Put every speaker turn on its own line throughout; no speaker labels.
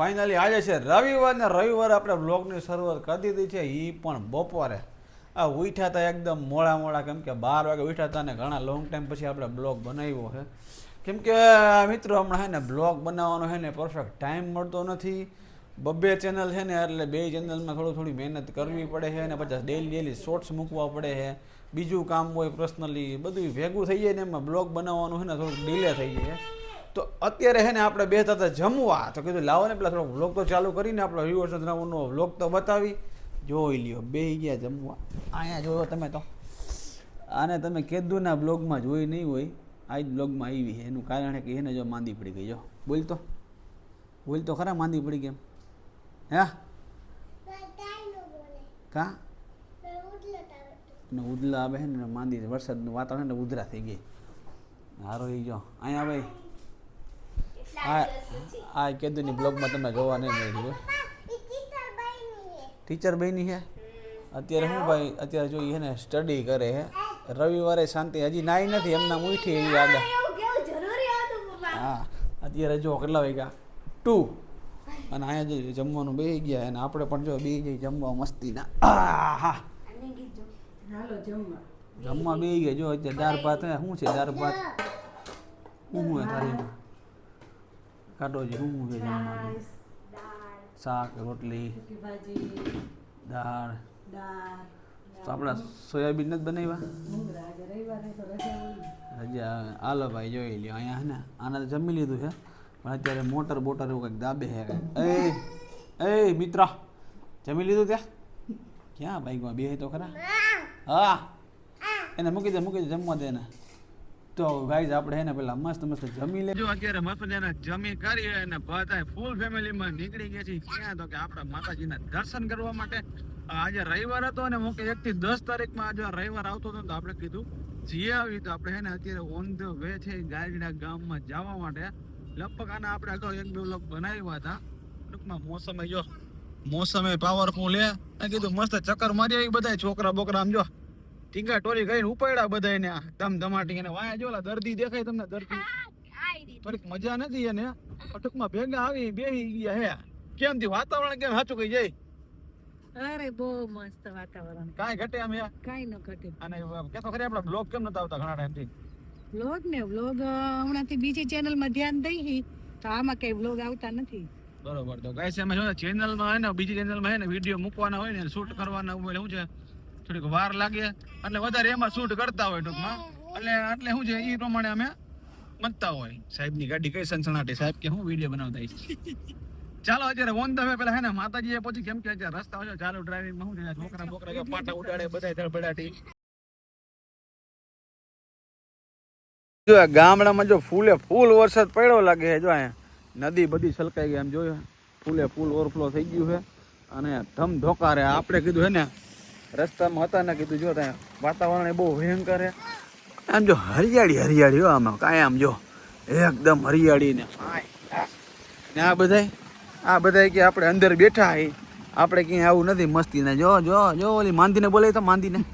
Finally આજે છે રવિવાર રવિવારે આપણે બ્લોગની શરૂઆત કરી દીધી છે. એ પણ બપોરે. આ ઉઠ્યા હતા એકદમ મોડા મોડા, કેમ કે બાર વાગે ઉઠ્યા હતા ને ઘણા લોંગ ટાઈમ પછી આપણે બ્લોગ બનાવ્યો છે. કેમ કે મિત્રો હમણાં છે ને બ્લોગ બનાવવાનો છે ને પરફેક્ટ ટાઈમ મળતો નથી. બબ્બે ચેનલ છે ને, એટલે બે ચેનલમાં થોડી થોડી મહેનત કરવી પડે છે અને પછી ડેલી ડેલી શોર્ટ્સ મૂકવા પડે છે. બીજું કામ હોય પર્સનલી બધું ભેગું થઈ જાય ને, એમાં બ્લોગ બનાવવાનું છે ને, થોડુંક ડીલે થઈ જાય. તો અત્યારે હે ને આપણે બે હતા જમવા. તો કીધું, લાવો ને પેલા થોડો વ્લોગ તો ચાલુ કરીને આપણો વ્યુઅર્સ નો વ્લોગ તો બતાવી. જોઈ લ્યો, બે ગયા જમવા. અહીંયા જોયો તમે તો. આને તમે કેદુના બ્લોગમાં જોઈ નહીં હોય. આ જ બ્લોગમાં આવી છે. એનું કારણ છે કે એને જો માંદી પડી ગઈ. જો, બોલ તો. બોલ તો ખરા માંદી પડી કેમ હે? કા? ને ઉદલા આવે છે ને માંદી, વરસાદનું વાતાવરણ ને, ઉધરા થઈ ગઈ. હારો એ જો. અહીંયા ભાઈ આ આ કેદુની બ્લોગમાં તમે જોવા નહીં મળ્યું. ટીચર બની છે અત્યારે શું ભાઈ અત્યારે જો એ ને સ્ટડી કરે છે રવિવારે શાંતિ હજી નાઈ નથી એમના ઉઠી એવી આગળ હા અત્યારે જો કેટલા વાગ્યા? ટુ. અને અહીંયા જે જમવાનું બે ગયા અને આપણે પણ જો બે જઈ જમવા મસ્તીના હા
જમવા.
જમવા બે ગયા જો અત્યારે દાળ ભાત હે શું છે દાળ ભાત? શું હોય હે થાળીમાં કાઢોજી શું મૂકે જમવાનું શાક રોટલી દાળ. તો આપણા સોયાબીન નથી બનાવ્યા?
રજા
આલો ભાઈ જોઈ લ્યો અહીંયા હે ને આના જમી લીધું છે. પણ અત્યારે મોટર બોટર એવું કંઈક દાબે છે. કંઈક. એ એ મિત્ર જમી લીધું ત્યાં? ક્યાં બાઈકમાં બે તો ખરા? હા. એને મૂકી દે મૂકી દે જમવા દે ને તો ગાઈઝ આપણે હે ને પેલા મસ્ત મસ્ત જમી લે જો અત્યારે મસ્ત મજાના જમી કરી અને બધા ફૂલ ફેમિલીમાં નીકળી ગયા છીએ ક્યાં? તો કે આપણા માતાજીના દર્શન કરવા માટે. આજે રવિવાર હતો અને હું કે એક થી દસ તારીખમાં આજે રવિવાર આવતો હતો તો આપણે કીધું જઈએ આવી. તો આપણે હે ને અત્યારે ઓન ધ વે છે ગાયડીના ગામમાં જવા માટે. આના આપણે અગાઉ એક બે લોક બનાવ્યા હતા. ટૂંકમાં મોસમે જો મોસમે પાવરફુલ હે કીધું, મસ્ત ચક્કર મારી આવી બધા છોકરા બોકરા આમ જો. ટીંગા ટોરી કરીને ઉપાડ્યા બધા એને ધમ ધમાટી એને વાયા જોલા દર્દી દેખાય તમને દર્દી. થોડીક મજા નથી એને. પણ ટૂંકમાં ભેગા આવી બેહી ગયા હે. કેમ થી વાતાવરણ કેમ સાચું કઈ જાય?
અરે બહુ મસ્ત વાતાવરણ.
કાંઈ ઘટે આમ યાર?
કાંઈ ન ઘટે.
અને કેતો ખરી આપડા બ્લોગ કેમ નતા આવતા ઘણા ટાઈમથી?
વ્લોગ ને વ્લોગ હમણાંથી બીજી ચેનલમાં ધ્યાન દઈ તો આમાં કઈ વ્લોગ આવતા નથી.
બરોબર તો ગાઈસ એમાં જો ચેનલમાં હે ને બીજી ચેનલમાં હે ને વીડિયો મૂકવાના હોય ને શૂટ કરવાના હોય એટલે શું છે થોડીક વાર લાગે એટલે વધારે એમાં શૂટ કરતા હોય ટૂંકમાં. એટલે એટલે શું છે એ પ્રમાણે અમે મતતા હોય. સાહેબની ગાડી કઈ સનસનાટી? સાહેબ કે હું વીડિયો બનાવતા ચાલો અત્યારે ઓન ધ વે પેલા હે ને માતાજી એ પછી કેમ કે અત્યારે રસ્તા હોય ચાલુ ડ્રાઇવિંગમાં હું છે છોકરા બોકરા પાટા ઉડાડે બધા ધડબડાટી જો ગામડામાં જો ફૂલે ફૂલ વરસાદ પડ્યો લાગે છે જો અહીંયા. નદી બધી છલકાઈ ગઈ એમ જોયું ફૂલે ફૂલ ઓવરફ્લો થઈ ગયું છે. અને ધમ ધોકારે આપણે કીધું હે ને રસ્તામાં હતા ને કીધું જો ત્યાં વાતાવરણ એ બહુ ભયંકર છે. આમ જો હરિયાળી હરિયાળી હો આમાં. કાંઈ આમ જો એકદમ હરિયાળી ને. ને આ બધાય? આ બધાય કે આપણે અંદર બેઠા હે. આપણે ક્યાંય આવું નથી મસ્તી ને. જો જો જો ઓલી માંદીને બોલે તો માંદીને.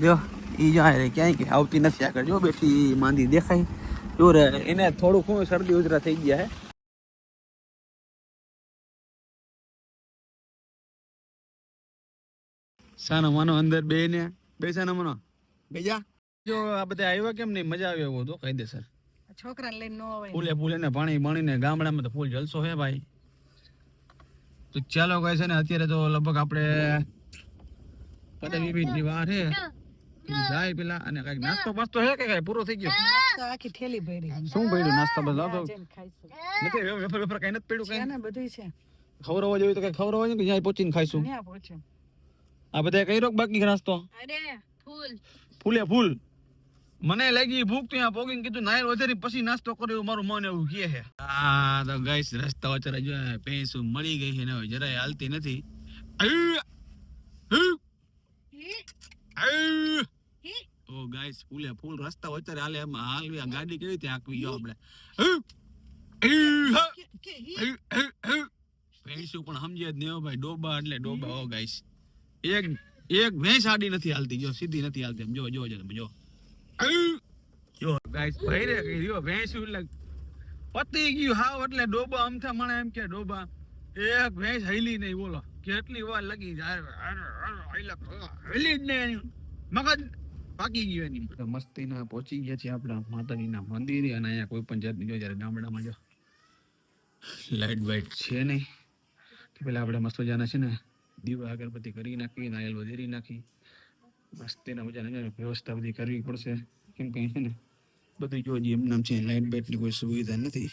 જો ઈ જાય રે ક્યાંય કે આવતી નથી આગળ. જો બેઠી માંદી દેખાય. જો રે એને થોડું ખૂણું શરદી ઉધરા થઈ ગયા હે. સાનો માનો અંદર બે ને બે સાનો માનો. બેજા જો આ બધા આવ્યા કેમ નહીં? મજા આવે એવું તો કાયદેસર.
છોકરાને લઈને નો આવે.
ફૂલે ફૂલે ને પાણી પાણીને ગામડામાં તો ફૂલ જલસો હે ભાઈ. તો ચાલો કહે છે ને અત્યારે તો લગભગ આપણે પંદર વીસની વાર હે. જાય પેલા અને કંઈક નાસ્તો બાસ્તો હે કે કઈ? પૂરો થઈ ગયો.
આખી થેલી ભરી.
શું પડ્યું નાસ્તો લાવો તો નથી વેફર વેફર કઈ નથી પડ્યું કઈ?
બધું છે.
ખવડાવવા જોઈએ તો કઈ ખવડાવવા જોઈએ કે જ્યાં પહોંચીને ખાઈશું?
ત્યાં પહોંચે.
આ બધા કઈ રોક બાકી નાસ્તો?
અરે ફૂલ.
ફૂલે ફૂલ. મને લાગી ભૂખ તો ત્યાં પોગીને કીધું નાયર વધારી પછી નાસ્તો કર્યો. એવું મારું મન એવું કહે છે. આ તો ગાઈસ રસ્તા વચ્ચે જો ભેંસું મળી ગઈ છે ને હવે જરાય હાલતી નથી. ઓ ગાઈસ ફૂલે ફૂલ રસ્તા વચ્ચે હાલે એમ હાલવી આ ગાડી કેવી રીતે આંકવી ગયો આપણે. ભેંસું પણ સમજે જ નહીં ભાઈ ડોબા એટલે ડોબા ઓ ગાઈસ. એક એક ભેંસ આડી નથી હાલતી. જો, સીધી નથી હાલતી. જો જો જો જો. જો ગાઈસ ભાઈ રે રહ્યો? ભેંસ એટલે પતી ગયું હાવ એટલે ડોબા અમથા મને એમ કે ડોબા. એક ભેંસ હૈલી નહીં, બોલો. કેટલી વાર લગી હૈલી જ નહીં મગજ પાકી ગયું એની. મસ્તીના પહોંચી ગયા છે આપણા માતાજીના મંદિરે અને અહીંયા કોઈ પણ જાતની જો, જ્યારે ગામડામાં જો. લાઇટ બાઇટ છે નહીં. પેલા આપણે મસ્ત મજાના છે ને દીવા, અગરબત્તી કરી નાખી, નારિયેલ વધેરી નાખી. મસ્તીના મજાના વ્યવસ્થા બધી કરવી પડશે. કેમ કે છે ને બધું જો હજી એમનામ છે લાઇટ બેટની કોઈ સુવિધા નથી.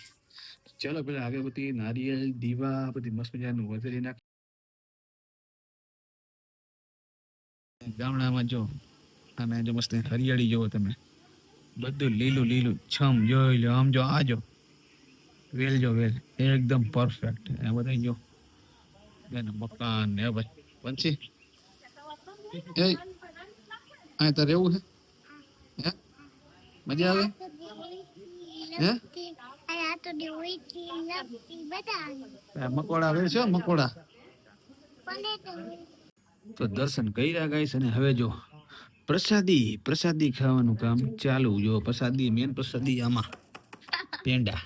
ચાલો પેલા અગરબત્તી, નારિયેલ, દીવા, બધી મસ્ત મજાનું વધેરી નાખી. ગામડામાં જો અને જો મસ્ત હરિયાળી જોવો તમે. બધું લીલું લીલું, છમ જોઈ લો. આમ જો, આ જો. વેલ જો, વેલ. એકદમ પરફેક્ટ એ બધા જો. એના મકાન ને ભાઈ પંછી એ અહીં તારે રહેવું છે હે મજા આવે હે મકોડા વેલ છે મકોડા તો દર્શન કર્યા ગાઈસ અને હવે જો પ્રસાદી પ્રસાદી ખાવાનું કામ ચાલુ. જો પ્રસાદી મેન પ્રસાદી આમાં. પેંડા.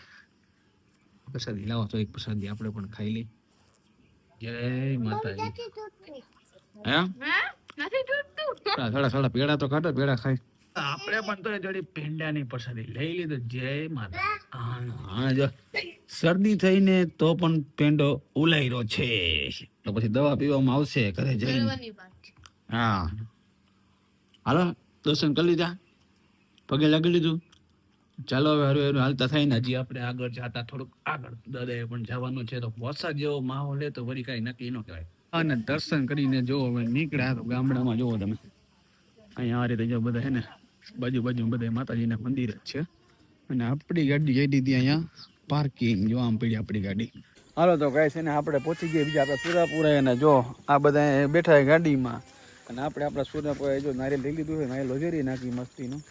પ્રસાદી લાવો તો એક પ્રસાદી આપણે પણ ખાઈ લઈ જય માતાજી. હે? થોડા થોડા થોડા પેડા તો ખાટો પેડા ખાઈ. આપણે પણ તો જોડી પેંડાની પ્રસાદી લઈ લીધો. જય માતા હા હા જો. શરદી થઈને તો પણ પેંડો ઉલાયરો છે. તો પછી દવા પીવામાં આવશે ઘરે જઈને. હા. હાલો દર્શન કરી લીધા? પગે લાગી લીધું? ચાલો હવે હરું હરું હાલતા થાય ને, હજી આપણે આગળ જતા થોડુંક આગળ. દાદા પણ જવાનું છે તો વરસાદ જેવો માહોલ હે તો વળી કાંઈ નક્કી ન કહેવાય અને દર્શન કરીને જો હવે નીકળ્યા તો ગામડામાં જોવો તમે. અહીંયા આ રીતે જો બધા હે ને, બાજુ બાજુ બધા માતાજીના મંદિર જ છે. અને આપણી ગાડી જઈ દીધી અહીંયા પાર્કિંગ જો આમ પડી આપણી ગાડી. હાલો તો કહે છે ને આપણે પહોંચી ગયા બીજા આપણે સુરાપુરા અને જો આ બધા બેઠા ગાડીમાં. અને આપણે આપણા સુરાપુરા જો નારિયેલ લઈ લીધું છે, નારિયેલ વગેરે નાખી મસ્તીનું.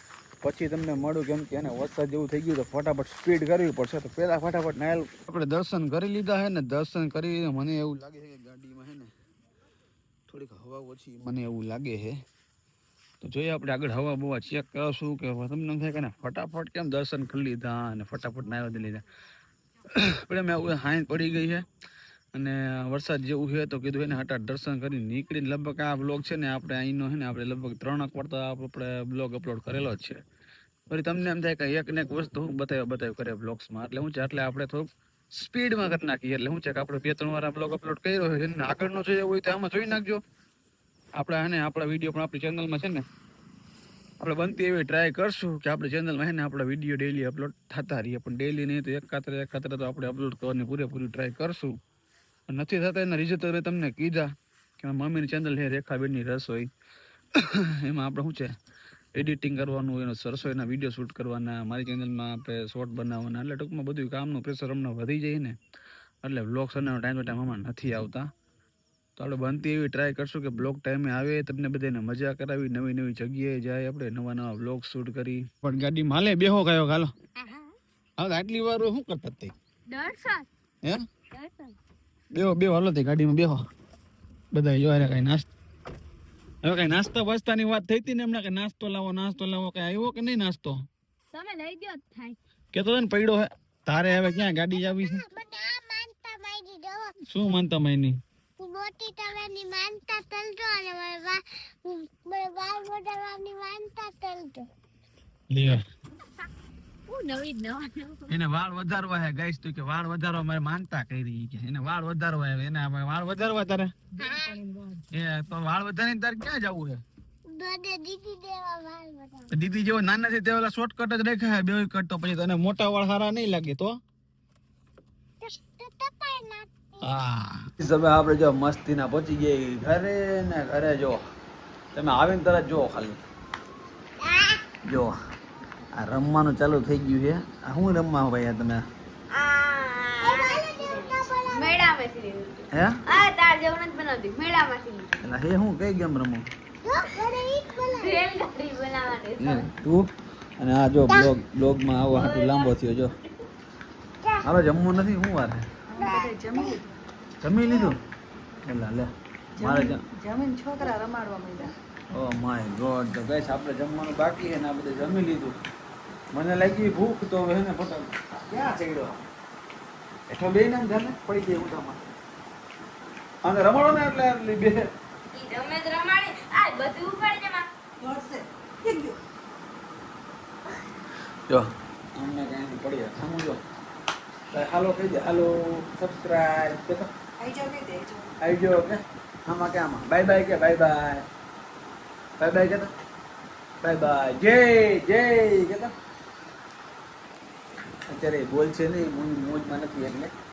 પછી તમને મળું કેમ કે એને વરસાદ જેવું થઈ ગયું તો ફટાફટ સ્પીડ કરવી પડશે. તો પહેલાં ફટાફટ નાયલ આપણે દર્શન કરી લીધા છે ને, દર્શન કરીને મને એવું લાગે છે કે ગાડીમાં છે ને, થોડીક હવા ઓછી મને એવું લાગે છે. તો જોઈએ આપણે આગળ હવા બવા ચેક કરશું કે તમને થાય કે ફટાફટ કેમ દર્શન કરી લીધા અને ફટાફટ નાહી લીધા આપણે મેં આવું હાઈન પડી ગઈ છે. અને વરસાદ જેવું છે તો કીધું એને હટાટ દર્શન કરી નીકળીને લગભગ આ બ્લોગ છે ને આપણે અહીંનો છે ને આપણે લગભગ ત્રણ વાર તો આપણે બ્લોગ અપલોડ કરેલો જ છે. ફરી તમને એમ થાય કે એક ને એક વસ્તુ બતાવ્યો બતાવ્યો કરે બ્લોગ્સમાં એટલે હું છે એટલે આપણે થોડુંક સ્પીડમાં કરી નાખીએ. એટલે હું છે કે આપણે બે ત્રણ વાર આ બ્લોગ અપલોડ કર્યો છે. અને આગળનો જોઈએ હોય તો આમાં જોઈ નાખજો. આપણે હે ને આપણા વીડિયો પણ આપણી ચેનલમાં છે ને આપણે બનતી એવી ટ્રાય કરશું કે આપણે ચેનલમાં હે ને આપણા વીડિયો ડેલી અપલોડ થતા રહીએ. પણ ડેલી નહીં તો એક ખાતરે એક ખાતરે તો આપણે અપલોડ કરવાની પૂરેપૂરી ટ્રાય કરશું. નથી થતા એના રિઝલ્ટ તો તમને કીધા કે મારી મમ્મીની ચેનલ છે રેખાબેનની રસોઈ. એમાં આપણે શું છે? એડિટિંગ કરવાનું એનો રસોઈના વીડિયો શૂટ કરવાના મારી ચેનલમાં આપણે શોર્ટ બનાવવાના. એટલે ટૂંકમાં બધું કામનું પ્રેશર હમણાં વધી જાય ને. એટલે બ્લોગ્સ અને ટાઈમ ટુ ટાઈમ હમણાં નથી આવતા. તો આપણે બનતી એવી ટ્રાય કરશું કે બ્લોગ ટાઈમે આવે તમને બધાને મજા કરાવી નવી નવી જગ્યાએ જાય આપણે નવા નવા બ્લોગ શૂટ કરી. પણ ગાડી માલે બેહો કયો ગાલો હવે આટલી વાર શું કરતા તે? હે? બેહો બેહો હાલો તે ગાડીમાં બેહો. બધા જો અરે કઈ નાસ્તો હવે કઈ નાસ્તા વાસ્તાની વાત થઈ હતી ને એમને કે નાસ્તો લાવો નાસ્તો લાવો કઈ આવ્યો કે નહીં નાસ્તો?
તમે લઈ ગયો થાય.
કેતો ને પડ્યો હે તારે હવે ક્યાં ગાડી આવી છે? શું માનતા માયની?
મોટી તવાની માનતા તલતો અને બાર મોટાવાની માનતા તલતો
લ્યો. એને વાળ વધારવા હે ગઈશ તું કે વાળ વધારવા મારે માનતા કરી કે. એને વાળ વધારવા હે એને આપણે વાળ વધારવા તારે? એ તો વાળ વધારીને તારે ક્યાં જવું હે?
દીદી
જેવો નાના છે તેવા શોર્ટકટ જ રાખ્યા હે બે કટ તો પછી તને મોટા વાળ સારા નહીં લાગે તો? તમે આપણે જો મસ્તીના પહોંચી ગઈ ઘરે ને ઘરે જો. તમે આવીને તરત જો ખાલી. જો આ રમવાનું ચાલુ થઈ ગયું છે. આ શું રમવા ભાઈ આ તમે?
મેળામાંથી.
હે?
આ તાર જેવું નથી બનાવતી મેળામાંથી લીધું
એટલે હે હું કઈ ગેમ રમું? તું? અને આ જો બ્લોગ બ્લોગમાં આવો હાટું લાંબો થયો જો. હવે જમવું નથી? શું
વાત
જમી લીધું? એલા લે. મારે જમ
જમીન છોકરા રમાડવા માંડ્યા.
ઓ માય ગોડ તો ગાઈસ આપણે જમવાનું બાકી છે ને આ બધું જમી લીધું. મને લાગી ભૂખ તો હવે હે ને ફટાફટ ક્યાં ચડ્યો? એટલો બે ને ધ્યાન પડી જાય ઊંધામાં અને રમાડો ને એટલે એટલે બે.
ઈ રમે તો રમાડે. આ બધું ઉપાડી જમા
દોડશે. થઈ ગયો
જો. અમને કઈ પડી. જાય સામું જો હાલો કહી દે. હાલો સબસ્ક્રાઇબ કે તો?
આઈ જાવ કે
આવી ગયો કે? આમાં કે આમાં? બાય બાય કે બાય બાય? બાય બાય કે તો? Bye bye. જય જય કે તો? અત્યારે બોલ છે નહીં મોજમાં નથી એટલે.